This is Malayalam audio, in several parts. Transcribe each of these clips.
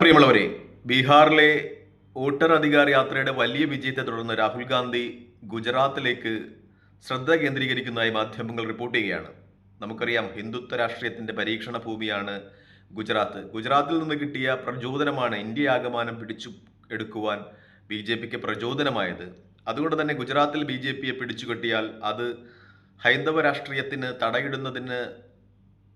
പ്രിയമുള്ളവരെ ബീഹാറിലെ വോട്ടർ അധികാർ യാത്രയുടെ വലിയ വിജയത്തെ തുടർന്ന് രാഹുൽ ഗാന്ധി ഗുജറാത്തിലേക്ക് ശ്രദ്ധ കേന്ദ്രീകരിക്കുന്നതായി മാധ്യമങ്ങൾ റിപ്പോർട്ട് ചെയ്യുകയാണ്. നമുക്കറിയാം ഹിന്ദുത്വ രാഷ്ട്രീയത്തിന്റെ പരീക്ഷണ ഭൂമിയാണ് ഗുജറാത്ത്. ഗുജറാത്തിൽ നിന്ന് കിട്ടിയ പ്രചോദനമാണ് ഇന്ത്യ ആകമാനം പിടിച്ചു എടുക്കുവാൻ ബി ജെ പിക്ക് പ്രചോദനമായത്. അതുകൊണ്ട് തന്നെ ഗുജറാത്തിൽ ബി ജെ പിയെ പിടിച്ചുകെട്ടിയാൽ അത് ഹൈന്ദവ രാഷ്ട്രീയത്തിന് തടയിടുന്നതിന്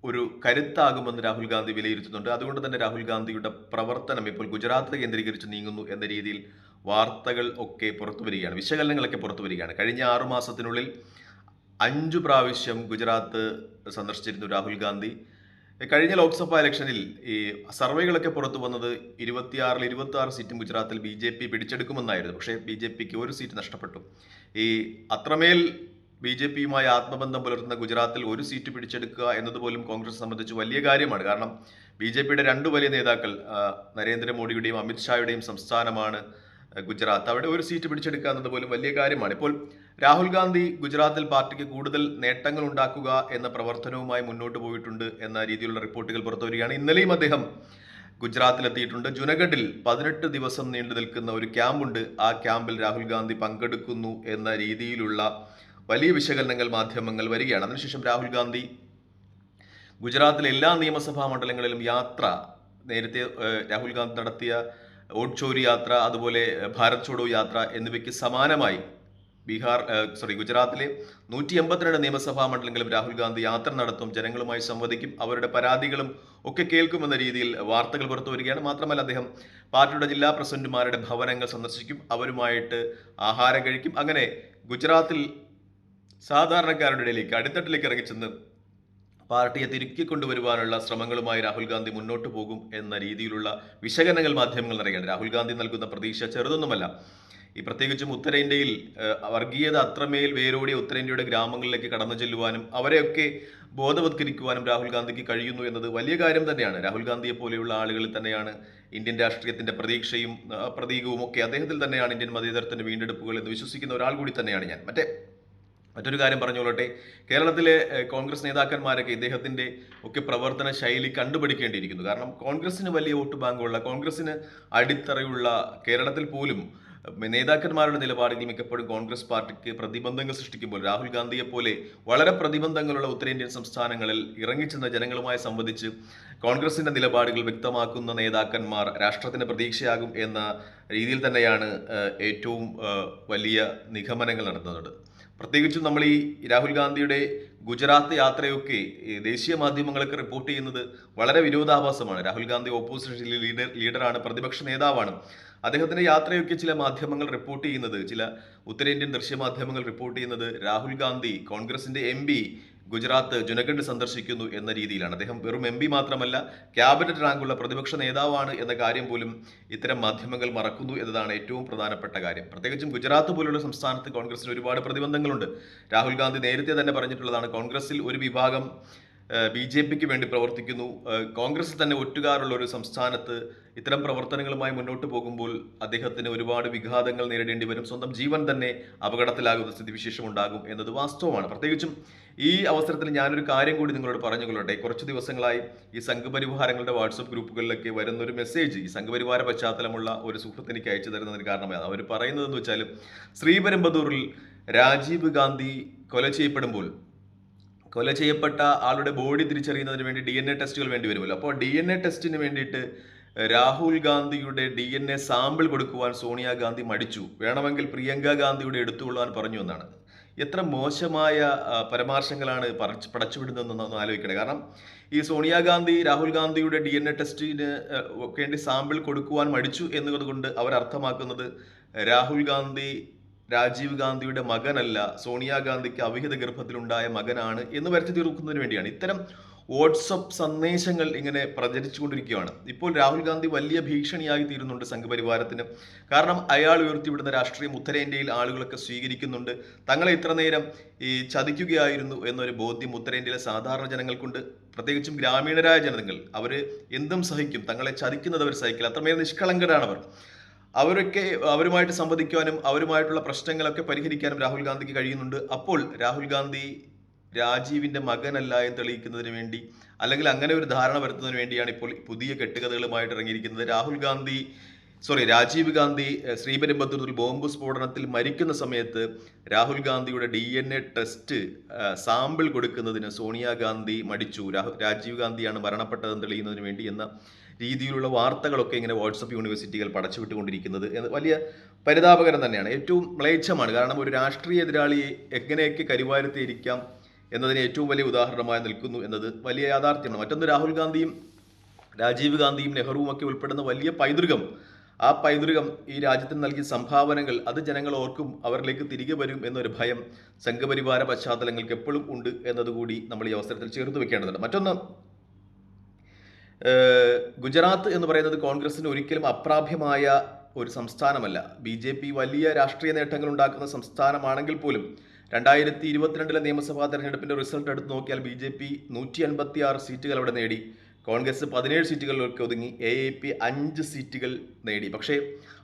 ഒരു കരുത്താകുമെന്ന് രാഹുൽ ഗാന്ധി വിലയിരുത്തുന്നുണ്ട്. അതുകൊണ്ട് തന്നെ രാഹുൽ ഗാന്ധിയുടെ പ്രവർത്തനം ഇപ്പോൾ ഗുജറാത്ത് കേന്ദ്രീകരിച്ച് നീങ്ങുന്നു എന്ന രീതിയിൽ വാർത്തകൾ ഒക്കെ പുറത്തു വരികയാണ്. വിശകലനങ്ങളൊക്കെ പുറത്തു വരികയാണ്. കഴിഞ്ഞ ആറു മാസത്തിനുള്ളിൽ അഞ്ചു പ്രാവശ്യം ഗുജറാത്ത് സന്ദർശിച്ചിരുന്നു രാഹുൽ ഗാന്ധി. കഴിഞ്ഞ ലോക്സഭാ ഇലക്ഷനിൽ ഈ സർവേകളൊക്കെ പുറത്തു വന്നത് ഇരുപത്തിയാറിൽ ഇരുപത്തി ആറ് സീറ്റും ഗുജറാത്തിൽ ബി ജെ പി പിടിച്ചെടുക്കുമെന്നായിരുന്നു. പക്ഷേ ബി ജെ പിക്ക് ഒരു സീറ്റ് നഷ്ടപ്പെട്ടു. ഈ അത്രമേൽ ബി ജെ പിയുമായി ആത്മബന്ധം പുലർത്തുന്ന ഗുജറാത്തിൽ ഒരു സീറ്റ് പിടിച്ചെടുക്കുക എന്നതുപോലും കോൺഗ്രസ് സംബന്ധിച്ച് വലിയ കാര്യമാണ്. കാരണം ബി ജെ പിയുടെ രണ്ട് വലിയ നേതാക്കൾ നരേന്ദ്രമോദിയുടെയും അമിത്ഷായുടെയും സംസ്ഥാനമാണ് ഗുജറാത്ത്. അവിടെ ഒരു സീറ്റ് പിടിച്ചെടുക്കുക എന്നത് പോലും വലിയ കാര്യമാണ്. ഇപ്പോൾ രാഹുൽ ഗാന്ധി ഗുജറാത്തിൽ പാർട്ടിക്ക് കൂടുതൽ നേട്ടങ്ങൾ ഉണ്ടാക്കുക എന്ന പ്രവർത്തനവുമായി മുന്നോട്ട് പോയിട്ടുണ്ട് എന്ന രീതിയിലുള്ള റിപ്പോർട്ടുകൾ പുറത്തു വരികയാണ്. ഇന്നലെയും അദ്ദേഹം ഗുജറാത്തിലെത്തിയിട്ടുണ്ട്. ജുനഗഡിൽ പതിനെട്ട് ദിവസം നീണ്ടു നിൽക്കുന്ന ഒരു ക്യാമ്പുണ്ട്. ആ ക്യാമ്പിൽ രാഹുൽ ഗാന്ധി പങ്കെടുക്കുന്നു എന്ന രീതിയിലുള്ള വലിയ വിശകലനങ്ങൾ മാധ്യമങ്ങൾ വരികയാണ്. അതിനുശേഷം രാഹുൽ ഗാന്ധി ഗുജറാത്തിലെ എല്ലാ നിയമസഭാ മണ്ഡലങ്ങളിലും യാത്ര. നേരത്തെ രാഹുൽ ഗാന്ധി നടത്തിയ ഓട്ട് ചോരി യാത്ര അതുപോലെ ഭാരത് ചോഡോ യാത്ര എന്നിവയ്ക്ക് സമാനമായി ബീഹാർ സോറി ഗുജറാത്തിലെ നൂറ്റി എൺപത്തിരണ്ട് നിയമസഭാ മണ്ഡലങ്ങളിലും രാഹുൽ ഗാന്ധി യാത്ര നടത്തും ജനങ്ങളുമായി സംവദിക്കും അവരുടെ പരാതികളും ഒക്കെ കേൾക്കുമെന്ന രീതിയിൽ വാർത്തകൾ പുറത്തു വരികയാണ്. മാത്രമല്ല അദ്ദേഹം പാർട്ടിയുടെ ജില്ലാ പ്രസിഡന്റുമാരുടെ ഭവനങ്ങൾ സന്ദർശിക്കും അവരുമായിട്ട് ആഹാരം കഴിക്കും. അങ്ങനെ ഗുജറാത്തിൽ സാധാരണക്കാരുടെ ഇടയിലേക്ക് അടിത്തട്ടിലേക്ക് ഇറങ്ങിച്ചെന്ന് പാർട്ടിയെ തിരുക്കി കൊണ്ടുവരുവാനുള്ള ശ്രമങ്ങളുമായി രാഹുൽ ഗാന്ധി മുന്നോട്ട് പോകും എന്ന രീതിയിലുള്ള വിശകലനങ്ങൾ മാധ്യമങ്ങൾ നിറയുകയാണ്. രാഹുൽ ഗാന്ധി നൽകുന്ന പ്രതീക്ഷ ചെറുതൊന്നുമല്ല. ഈ പ്രത്യേകിച്ചും ഉത്തരേന്ത്യയിൽ വർഗീയത അത്രമേൽ വേരോടിയ ഉത്തരേന്ത്യയുടെ ഗ്രാമങ്ങളിലേക്ക് കടന്നു ചെല്ലുവാനും അവരെയൊക്കെ ബോധവത്കരിക്കുവാനും രാഹുൽ ഗാന്ധിക്ക് കഴിയുന്നു എന്നത് വലിയ കാര്യം തന്നെയാണ്. രാഹുൽ ഗാന്ധിയെ പോലെയുള്ള ആളുകളിൽ തന്നെയാണ് ഇന്ത്യൻ രാഷ്ട്രീയത്തിന്റെ പ്രതീക്ഷയും പ്രതീകവും ഒക്കെ അദ്ദേഹത്തിൽ തന്നെയാണ് ഇന്ത്യൻ മതേതരത്തിന്റെ വീണ്ടെടുപ്പുകൾ എന്ന് വിശ്വസിക്കുന്ന ഒരാൾ കൂടി തന്നെയാണ് ഞാൻ. മറ്റേ മറ്റൊരു കാര്യം പറഞ്ഞുകൊള്ളട്ടെ. കേരളത്തിലെ കോൺഗ്രസ് നേതാക്കന്മാരൊക്കെ ഇദ്ദേഹത്തിന്റെ ഒക്കെ പ്രവർത്തന ശൈലി കണ്ടുപിടിക്കേണ്ടിയിരിക്കുന്നു. കാരണം കോൺഗ്രസിന് വലിയ വോട്ട് ബാങ്കുള്ള കോൺഗ്രസിന് അടിത്തറയുള്ള കേരളത്തിൽ പോലും നേതാക്കന്മാരുടെ നിലപാടിൽ മിക്കപ്പോഴും കോൺഗ്രസ് പാർട്ടിക്ക് പ്രതിബന്ധങ്ങൾ സൃഷ്ടിക്കുമ്പോൾ രാഹുൽ ഗാന്ധിയെ പോലെ വളരെ പ്രതിബന്ധങ്ങളുള്ള ഉത്തരേന്ത്യൻ സംസ്ഥാനങ്ങളിൽ ഇറങ്ങിച്ചെന്ന ജനങ്ങളുമായി സംവദിച്ച് കോൺഗ്രസിന്റെ നിലപാടുകൾ വ്യക്തമാക്കുന്ന നേതാക്കന്മാർ രാഷ്ട്രത്തിന്റെ പ്രതീക്ഷയാകും എന്ന രീതിയിൽ തന്നെയാണ് ഏറ്റവും വലിയ നിഗമനങ്ങൾ നടത്തുന്നത്. പ്രത്യേകിച്ചും നമ്മൾ ഈ രാഹുൽ ഗാന്ധിയുടെ ഗുജറാത്ത് യാത്രയൊക്കെ ദേശീയ മാധ്യമങ്ങളൊക്കെ റിപ്പോർട്ട് ചെയ്യുന്നത് വളരെ വിരോധാഭാസമാണ്. രാഹുൽ ഗാന്ധി ഓപ്പോസിഷൻ ലീഡർ ലീഡറാണ് പ്രതിപക്ഷ നേതാവാണ്. അദ്ദേഹത്തിന്റെ യാത്രയൊക്കെ ചില മാധ്യമങ്ങൾ റിപ്പോർട്ട് ചെയ്യുന്നത് ചില ഉത്തരേന്ത്യൻ ദൃശ്യമാധ്യമങ്ങൾ റിപ്പോർട്ട് ചെയ്യുന്നത് രാഹുൽ ഗാന്ധി കോൺഗ്രസിന്റെ എം ഗുജറാത്ത് ജുനഗഡ് സന്ദർശിക്കുന്നു എന്ന രീതിയിലാണ്. അദ്ദേഹം വെറും എം പി മാത്രമല്ല ക്യാബിനറ്റ് റാങ്കുള്ള പ്രതിപക്ഷ നേതാവാണ് എന്ന കാര്യം പോലും ഇത്തരം മാധ്യമങ്ങൾ മറക്കുന്നു എന്നതാണ് ഏറ്റവും പ്രധാനപ്പെട്ട കാര്യം. പ്രത്യേകിച്ചും ഗുജറാത്ത് പോലുള്ള സംസ്ഥാനത്ത് കോൺഗ്രസിന് ഒരുപാട് പ്രതിബന്ധങ്ങളുണ്ട്. രാഹുൽ ഗാന്ധി നേരത്തെ തന്നെ പറഞ്ഞിട്ടുള്ളതാണ് കോൺഗ്രസിൽ ഒരു വിഭാഗം ബി ജെ പിക്ക് വേണ്ടി പ്രവർത്തിക്കുന്നു. കോൺഗ്രസ് തന്നെ ഒറ്റുകാരുള്ള ഒരു സംസ്ഥാനത്ത് ഇത്തരം പ്രവർത്തനങ്ങളുമായി മുന്നോട്ട് പോകുമ്പോൾ അദ്ദേഹത്തിന് ഒരുപാട് വിഘാതങ്ങൾ നേരിടേണ്ടി വരും. സ്വന്തം ജീവൻ തന്നെ അപകടത്തിലാകുന്ന സ്ഥിതിവിശേഷം ഉണ്ടാകും എന്നത് വാസ്തവമാണ്. പ്രത്യേകിച്ചും ഈ അവസരത്തിൽ ഞാനൊരു കാര്യം കൂടി നിങ്ങളോട് പറഞ്ഞുകൊള്ളട്ടെ. കുറച്ച് ദിവസങ്ങളായി ഈ സംഘപരിവാരങ്ങളുടെ വാട്സപ്പ് ഗ്രൂപ്പുകളിലൊക്കെ വരുന്ന ഒരു മെസ്സേജ് ഈ സംഘപരിവാര പശ്ചാത്തലമുള്ള ഒരു സുഹൃത്ത് എനിക്ക് അയച്ചു തരുന്നതിന് കാരണമായി. അവർ പറയുന്നതെന്ന് വെച്ചാൽ ശ്രീപരമ്പതൂറിൽ രാജീവ് ഗാന്ധി കൊല ചെയ്യപ്പെടുമ്പോൾ കൊല ചെയ്യപ്പെട്ട ആളുടെ ബോഡി തിരിച്ചറിയുന്നതിന് വേണ്ടി ഡി എൻ എ ടെസ്റ്റുകൾ വേണ്ടി വരുമല്ലോ. അപ്പോൾ ഡി എൻ എ ടെസ്റ്റിന് വേണ്ടിയിട്ട് രാഹുൽ ഗാന്ധിയുടെ ഡി എൻ എ സാമ്പിൾ കൊടുക്കുവാൻ സോണിയാഗാന്ധി മടിച്ചു. വേണമെങ്കിൽ പ്രിയങ്ക ഗാന്ധിയുടെ എടുത്തുകൊള്ളുവാൻ പറഞ്ഞു എന്നാണ്. എത്ര മോശമായ പരാമർശങ്ങളാണ് പറച്ച് പടച്ചുവിടുന്നതെന്നൊന്ന് ആലോചിക്കണേ. കാരണം ഈ സോണിയാഗാന്ധി രാഹുൽ ഗാന്ധിയുടെ ഡി എൻ എ ടെസ്റ്റിന് വേണ്ടി സാമ്പിൾ കൊടുക്കുവാൻ മടിച്ചു എന്നതുകൊണ്ട് അവർ അർത്ഥമാക്കുന്നത് രാഹുൽ ഗാന്ധി രാജീവ് ഗാന്ധിയുടെ മകനല്ല സോണിയാഗാന്ധിക്ക് അവിഹിത ഗർഭത്തിലുണ്ടായ മകനാണ് എന്ന് വരച്ചു തീർക്കുന്നതിന് വേണ്ടിയാണ്. ഇത്തരം വാട്സപ്പ് സന്ദേശങ്ങൾ ഇങ്ങനെ പ്രചരിച്ചുകൊണ്ടിരിക്കുകയാണ്. ഇപ്പോൾ രാഹുൽ ഗാന്ധി വലിയ ഭീഷണിയായി തീരുന്നുണ്ട് സംഘപരിവാരത്തിന്. കാരണം അയാൾ ഉയർത്തിവിടുന്ന രാഷ്ട്രീയം ഉത്തരേന്ത്യയിൽ ആളുകളൊക്കെ സ്വീകരിക്കുന്നുണ്ട്. തങ്ങളെ ഇത്ര നേരം ഈ ചതിക്കുകയായിരുന്നു എന്നൊരു ബോധ്യം ഉത്തരേന്ത്യയിലെ സാധാരണ ജനങ്ങൾക്കുണ്ട്. പ്രത്യേകിച്ചും ഗ്രാമീണരായ ജനതകൾ അവർ എന്തും സഹിക്കും. തങ്ങളെ ചതിക്കുന്നത് അവർ സഹിക്കില്ല. അത്രമേൽ അവർ അവരൊക്കെ അവരുമായിട്ട് സംവദിക്കുവാനും അവരുമായിട്ടുള്ള പ്രശ്നങ്ങളൊക്കെ പരിഹരിക്കാനും രാഹുൽ ഗാന്ധിക്ക് കഴിയുന്നുണ്ട്. അപ്പോൾ രാഹുൽ ഗാന്ധി രാജീവിന്റെ മകനല്ല എന്ന് തെളിയിക്കുന്നതിന് വേണ്ടി അല്ലെങ്കിൽ അങ്ങനെ ഒരു ധാരണ വരുത്തുന്നതിന് വേണ്ടിയാണ് ഇപ്പോൾ പുതിയ കെട്ടുകഥകളുമായിട്ട് ഇറങ്ങിയിരിക്കുന്നത്. രാഹുൽ ഗാന്ധി സോറി രാജീവ് ഗാന്ധി ശ്രീപെരുമ്പത്തൂരിൽ ബോംബ് സ്ഫോടനത്തിൽ മരിക്കുന്ന സമയത്ത് രാഹുൽ ഗാന്ധിയുടെ D N A test sample കൊടുക്കുന്നതിന് സോണിയാഗാന്ധി മടിച്ചു. രാഹുൽ രാജീവ് ഗാന്ധിയാണ് മരണപ്പെട്ടതെന്ന് തെളിയുന്നതിന് വേണ്ടി എന്ന രീതിയിലുള്ള വാർത്തകളൊക്കെ ഇങ്ങനെ വാട്സപ്പ് യൂണിവേഴ്സിറ്റികൾ പടച്ചുവിട്ടുകൊണ്ടിരിക്കുന്നത് വലിയ പരിതാപകരം തന്നെയാണ്. ഏറ്റവും മ്ലേച്ഛമാണ്. കാരണം ഒരു രാഷ്ട്രീയ എതിരാളിയെ എങ്ങനെയൊക്കെ കരിവാരുത്തിയിരിക്കാം എന്നതിന് ഏറ്റവും വലിയ ഉദാഹരണമായി നിൽക്കുന്നു എന്നത് വലിയ യാഥാർത്ഥ്യമാണ്. മറ്റൊന്ന് രാഹുൽ ഗാന്ധിയും രാജീവ് ഗാന്ധിയും നെഹ്റുവും ഒക്കെ ഉൾപ്പെടുന്ന വലിയ പൈതൃകം. ആ പൈതൃകം ഈ രാജ്യത്തിന് നൽകിയ സംഭാവനകൾ അത് ജനങ്ങൾ ഓർക്കും അവരിലേക്ക് തിരികെ വരും എന്നൊരു ഭയം സംഘപരിവാര പശ്ചാത്തലങ്ങൾക്ക് എപ്പോഴും ഉണ്ട് എന്നതുകൂടി നമ്മൾ ഈ അവസരത്തിൽ ചേർത്ത് വെക്കേണ്ടതുണ്ട്. മറ്റൊന്ന് ഗുജറാത്ത് എന്ന് പറയുന്നത് കോൺഗ്രസിന് ഒരിക്കലും അപ്രാപ്യമായ ഒരു സംസ്ഥാനമല്ല. ബി ജെ പി വലിയ രാഷ്ട്രീയ നേട്ടങ്ങൾ ഉണ്ടാക്കുന്ന സംസ്ഥാനമാണെങ്കിൽ പോലും രണ്ടായിരത്തി ഇരുപത്തിരണ്ടിലെ നിയമസഭാ തെരഞ്ഞെടുപ്പിന്റെ റിസൾട്ട് എടുത്ത് നോക്കിയാൽ ബി ജെ പി നൂറ്റി അൻപത്തി ആറ് സീറ്റുകൾ അവിടെ നേടി. കോൺഗ്രസ് പതിനേഴ് സീറ്റുകളിലേക്ക് ഒതുങ്ങി. എ എ പി അഞ്ച് സീറ്റുകൾ നേടി. പക്ഷേ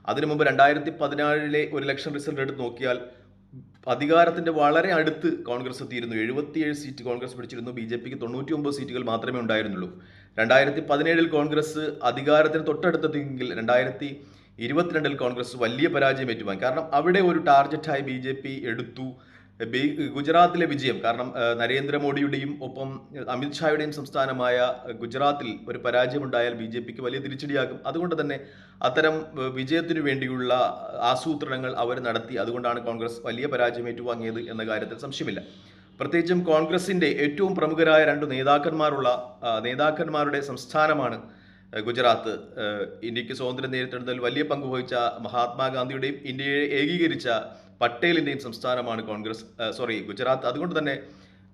അതിനു മുമ്പ് രണ്ടായിരത്തി പതിനാറിലെ ഒരു ലക്ഷം റിസൾട്ട് എടുത്ത് നോക്കിയാൽ അധികാരത്തിന്റെ വളരെ അടുത്ത് കോൺഗ്രസ് എത്തിയിരുന്നു. എഴുപത്തിയേഴ് സീറ്റ് കോൺഗ്രസ് പിടിച്ചിരുന്നു. ബി ജെ പിക്ക് തൊണ്ണൂറ്റി ഒമ്പത് സീറ്റുകൾ മാത്രമേ ഉണ്ടായിരുന്നുള്ളൂ. രണ്ടായിരത്തി പതിനേഴിൽ കോൺഗ്രസ് അധികാരത്തിന് തൊട്ടടുത്തെത്തിയെങ്കിൽ രണ്ടായിരത്തി ഇരുപത്തിരണ്ടിൽ കോൺഗ്രസ് വലിയ പരാജയം ഏറ്റുവാങ്ങി. കാരണം അവിടെ ഒരു ടാർഗറ്റായി ബി ജെ പി എടുത്തു. ഗുജറാത്തിലെ വിജയം. കാരണം നരേന്ദ്രമോദിയുടെയും ഒപ്പം അമിത്ഷായുടെയും സംസ്ഥാനമായ ഗുജറാത്തിൽ ഒരു പരാജയമുണ്ടായാൽ ബി ജെ പിക്ക് വലിയ തിരിച്ചടിയാകും. അതുകൊണ്ട് തന്നെ അത്തരം വിജയത്തിനു വേണ്ടിയുള്ള ആസൂത്രണങ്ങൾ അവർ നടത്തി. അതുകൊണ്ടാണ് കോൺഗ്രസ് വലിയ പരാജയം ഏറ്റുവാങ്ങിയത് എന്ന കാര്യത്തിൽ സംശയമില്ല. പ്രത്യേകിച്ചും കോൺഗ്രസിന്റെ ഏറ്റവും പ്രമുഖരായ രണ്ട് നേതാക്കന്മാരുള്ള നേതാക്കന്മാരുടെ സംസ്ഥാനമാണ് ഗുജറാത്ത്. ഇന്ത്യയ്ക്ക് സ്വാതന്ത്ര്യം നേരിടുന്നതിൽ വലിയ പങ്ക് വഹിച്ച മഹാത്മാഗാന്ധിയുടെയും ഇന്ത്യയെ ഏകീകരിച്ച പട്ടേലിന്റെയും സംസ്ഥാനമാണ് കോൺഗ്രസ് സോറി ഗുജറാത്ത്. അതുകൊണ്ട് തന്നെ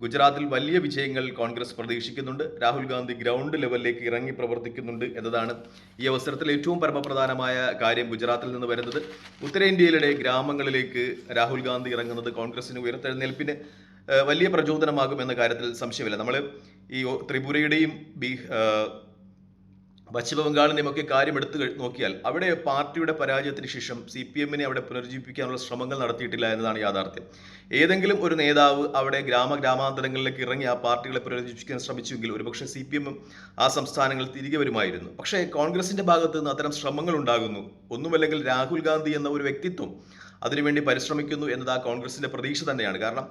ഗുജറാത്തിൽ വലിയ വിജയങ്ങൾ കോൺഗ്രസ് പ്രതീക്ഷിക്കുന്നുണ്ട്. രാഹുൽ ഗാന്ധി ഗ്രൗണ്ട് ലെവലിലേക്ക് ഇറങ്ങി പ്രവർത്തിക്കുന്നുണ്ട് എന്നതാണ് ഈ അവസരത്തിൽ ഏറ്റവും പരമപ്രധാനമായ കാര്യം ഗുജറാത്തിൽ നിന്ന് വരുന്നത്. ഉത്തരേന്ത്യയിലെ ഗ്രാമങ്ങളിലേക്ക് രാഹുൽ ഗാന്ധി ഇറങ്ങുന്നത് കോൺഗ്രസിന് ഉയർത്തെഴുന്നേൽപ്പിന് വലിയ പ്രചോദനമാകും എന്ന കാര്യത്തിൽ സംശയമില്ല. നമ്മൾ ഈ ത്രിപുരയുടെയും ആ, പശ്ചിമ ബംഗാളിനെയും ഒക്കെ കാര്യം എടുത്തു നോക്കിയാൽ അവിടെ പാർട്ടിയുടെ പരാജയത്തിന് ശേഷം സി പി എമ്മിനെ അവിടെ പുനരുജ്ജീവിപ്പിക്കാനുള്ള ശ്രമങ്ങൾ നടത്തിയിട്ടില്ല എന്നതാണ് യാഥാർത്ഥ്യം. ഏതെങ്കിലും ഒരു നേതാവ് അവിടെ ഗ്രാമ ഗ്രാമാന്തരങ്ങളിലേക്ക് ഇറങ്ങി ആ പാർട്ടികളെ പുനരുജ്ജീവിപ്പിക്കാൻ ശ്രമിച്ചുവെങ്കിൽ ഒരുപക്ഷെ സി പി എമ്മും ആ സംസ്ഥാനങ്ങൾ തിരികെ വരുമായിരുന്നു. പക്ഷേ കോൺഗ്രസിന്റെ ഭാഗത്ത് നിന്ന് അത്തരം ശ്രമങ്ങൾ ഉണ്ടാകുന്നു. ഒന്നുമല്ലെങ്കിൽ രാഹുൽ ഗാന്ധി എന്ന ഒരു വ്യക്തിത്വം അതിനുവേണ്ടി പരിശ്രമിക്കുന്നു എന്നത് ആ കോൺഗ്രസിന്റെ പ്രതീക്ഷ തന്നെയാണ്. കാരണം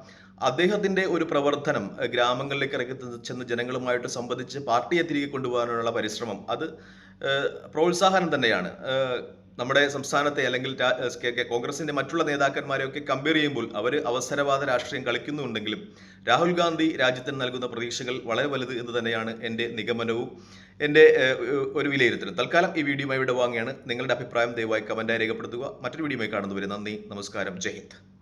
അദ്ദേഹത്തിന്റെ ഒരു പ്രവർത്തനം ഗ്രാമങ്ങളിലേക്ക് ഇറക്കി ചെന്ന് ജനങ്ങളുമായിട്ട് സംബന്ധിച്ച് പാർട്ടിയെ തിരികെ കൊണ്ടുപോകാനുള്ള പരിശ്രമം അത് പ്രോത്സാഹനം തന്നെയാണ്. നമ്മുടെ സംസ്ഥാനത്തെ അല്ലെങ്കിൽ കോൺഗ്രസിന്റെ മറ്റുള്ള നേതാക്കന്മാരെയൊക്കെ കമ്പയർ ചെയ്യുമ്പോൾ അവർ അവസരവാദ രാഷ്ട്രീയം കളിക്കുന്നുണ്ടെങ്കിലും രാഹുൽ ഗാന്ധി രാജ്യത്തിന് നൽകുന്ന പ്രതീക്ഷകൾ വളരെ വലുത് എന്ന് തന്നെയാണ് എന്റെ നിഗമനവും. എന്റെ ഒരു വിലയിരുത്തലും. തൽക്കാലം ഈ വീഡിയോ ഇവിടെ വാങ്ങിയാണ് നിങ്ങളുടെ അഭിപ്രായം ദയവായി കമന്റായി രേഖപ്പെടുത്തുക. മറ്റൊരു വീഡിയോയുമായി കാണുന്നവരെ നന്ദി. നമസ്കാരം. ജയ് ഹിന്ദ്.